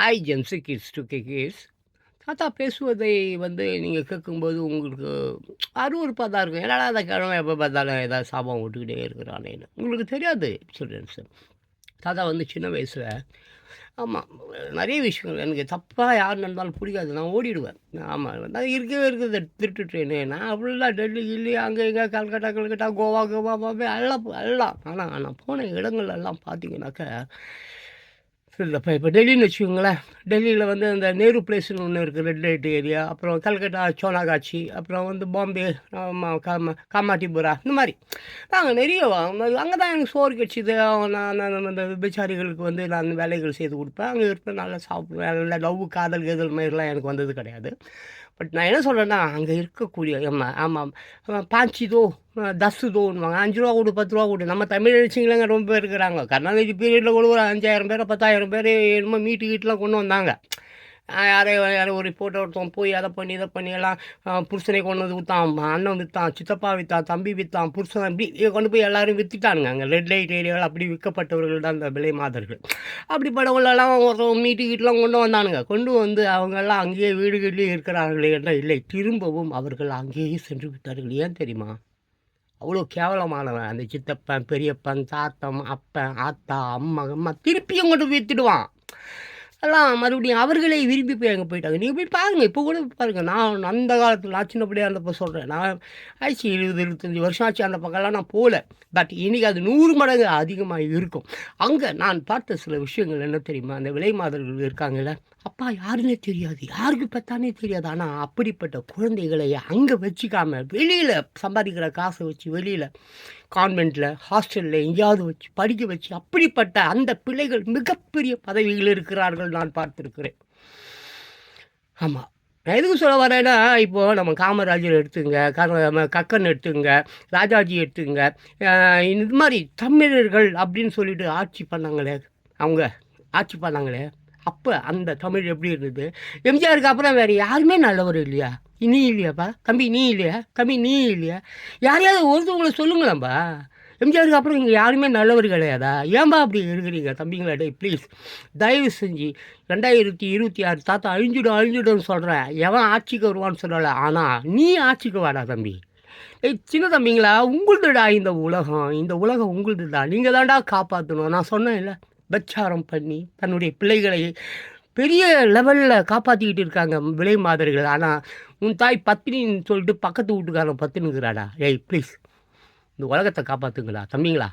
Hi Gen Z kids to kids தாத்தா பேசுவதை வந்து நீங்கள் கேட்கும்போது உங்களுக்கு அருவறுப்பாக தான் இருக்கும். என்னடா அதை கிழமை எப்போ பார்த்தாலும் ஏதாவது சாபம் விட்டுக்கிட்டே இருக்கிறானேன்னு. உங்களுக்கு தெரியாது சில்ட்ரன்ஸு தாத்தா வந்து சின்ன வயசில் ஆமாம் நிறைய விஷயங்கள். எனக்கு தப்பாக யார் நடந்தாலும் பிடிக்காது. நான் ஓடிடுவேன். ஆமாம் நான் இருக்கவே இருக்கிறது திருட்டு ட்ரெயின் நான் அப்படிலாம் டெல்லி கில்லி அங்கே இங்கே கல்கட்டா கல்கட்டா கோவா கோவா பாபே எல்லாம் எல்லாம். ஆனால் நான் போன இடங்கள் எல்லாம் பார்த்தீங்கன்னாக்கா இல்லை இப்போ இப்போ டெல்லின்னு வச்சுக்கோங்களேன். டெல்லியில் வந்து அந்த நேரு பிளேஸ்னு ஒன்று இருக்குது ரெட் லைட் ஏரியா. அப்புறம் கல்கட்டா சோனாகாட்சி அப்புறம் வந்து பாம்பே காம காமாட்டிபுரா இந்த மாதிரி. நாங்கள் நிறைய அங்கே தான் எனக்கு சோறு கிடச்சிது நான் நான் அந்த விபச்சாரிகளுக்கு வந்து நான் வேலைகள் செய்து கொடுப்பேன். அங்கே இருப்பேன் நல்லா சாப்பிடுவேன். நல்ல லவ் காதல் கேதல் மாதிரிலாம் எனக்கு வந்தது கிடையாது. பட் நான் என்ன சொல்கிறேன்னா அங்கே இருக்கக்கூடிய ஆமாம் ஆமாம் பாஞ்சிதோ தோ அஞ்சு ரூபா கொடு பத்து ரூபா கொடு. நம்ம தமிழ் எழுச்சிங்களங்க ரொம்ப பேர் இருக்கிறாங்க. கருணாநிதி பீரியடில் கூட ஒரு அஞ்சாயிரம் பேர் பத்தாயிரம் பேர் என்னமோ மீட்டு கீட்டுலாம் கொண்டு வந்தாங்க. யாரை யாரை ஒரு ஃபோட்டோ ஒருத்தன் போய் அதை பண்ணி இதை பண்ணி எல்லாம் புருஷனை கொண்டு வந்து விற்றான் அண்ணன் விற்றான் சித்தப்பா விற்றான் தம்பி விற்றான் புருஷன் இப்படி கொண்டு போய் எல்லாரும் விற்றுட்டானுங்க அங்கே ரெட் லைட் ஏரியாவில் அப்படி விற்கப்பட்டவர்கள் தான் அந்த விலை மாதர்கள். அப்படிப்பட்டவங்களெல்லாம் ஒருத்தன் மீட்டு வீட்டெலாம் கொண்டு வந்தானுங்க. கொண்டு வந்து அவங்கெல்லாம் அங்கேயே வீடுகளிலே இருக்கிறார்களே என்ற இல்லை. திரும்பவும் அவர்கள் அங்கேயே சென்று விட்டார்கள். ஏன் தெரியுமா? அவ்வளோ கேவலமானவன். அந்த சித்தப்பன் பெரியப்பன் தாத்தம் அப்பன் ஆத்தா அம்மா அம்மா திருப்பியும் கொண்டு விற்றுடுவான் எல்லாம் மறுபடியும் அவர்களே விரும்பி போய் அங்கே போயிட்டாங்க. நீங்கள் போய் பாருங்கள் இப்போ கூட பாருங்கள் நான் அந்த காலத்தில் நான் சின்ன பிள்ளையா இருந்தப்போ சொல்கிறேன் நான் ஆயிடுச்சு இருபது இருபத்தஞ்சி வருஷம் ஆச்சு அந்த பக்கம்லாம் நான் போகல பட் இன்றைக்கி அது நூறு மடங்கு அதிகமாக இருக்கும். அங்கே நான் பார்த்த சில விஷயங்கள் என்ன தெரியுமா? அந்த விலை மாதர்கள் இருக்காங்கல்ல அப்பா யாருன்னே தெரியாது. யாருக்கு பார்த்தானே தெரியாது. ஆனால் அப்படிப்பட்ட குழந்தைகளை அங்கே வச்சுக்காமல் வெளியில் சம்பாதிக்கிற காசை வச்சு வெளியில் கான்வெண்ட்டில் ஹாஸ்டலில் எங்கேயாவது வச்சு படிக்க வச்சு அப்படிப்பட்ட அந்த பிள்ளைகள் மிகப்பெரிய பதவியில் இருக்கிறார்கள் நான் பார்த்துருக்கிறேன். ஆமாம் நான் எதுக்கு சொல்ல வரேன்னா இப்போது நம்ம காமராஜர் எடுத்துங்க கர- நம்ம கக்கன் எடுத்துங்க ராஜாஜி எடுத்துங்க இது மாதிரி தமிழர்கள் அப்படின்னு சொல்லிட்டு ஆட்சி பண்ணாங்களே அவங்க ஆட்சி பண்ணாங்களே அப்போ அந்த தமிழ் எப்படி இருந்தது? எம்ஜிஆருக்கு அப்புறம் வேறு யாருமே நல்லவர் இல்லையா? நீ இல்லையாப்பா? தம்பி நீ இல்லையா? தம்பி நீ இல்லையா? யாரையாவது ஒருத்தவங்களை சொல்லுங்களேன்பா. எம்ஜிஆருக்கு அப்புறம் இங்கே யாருமே நல்லவர் கிடையாதா? ஏன்பா அப்படி இருக்கிறீங்க தம்பிங்களா? டே ப்ளீஸ் தயவு செஞ்சு ரெண்டாயிரத்தி இருபத்தி ஆறு தாத்தா அழிஞ்சிடும் அழிஞ்சிடும்னு சொல்கிறேன் எவன் ஆட்சிக்கு வருவான்னு சொல்லலை. ஆனால் நீ ஆட்சிக்கு வாடா தம்பி. ஏய் சின்ன தம்பிங்களா உங்களுதுடா இந்த உலகம். இந்த உலகம் உங்களுதுடா. நீங்கள் தான்டா காப்பாற்றணும் நான் சொன்னேன் இல்லை உபச்சாரம் பண்ணி தன்னுடைய பிள்ளைகளை பெரிய லெவலில் காப்பாற்றிக்கிட்டு இருக்காங்க விலை மாதர்கள். ஆனால் உன் தாய் பத்தினின்னு சொல்லிட்டு பக்கத்து வீட்டுக்காரன் பத்தினுங்கிறாடா? ஏய் ப்ளீஸ் இந்த உலகத்தை காப்பாற்றுங்களா தம்பிங்களா?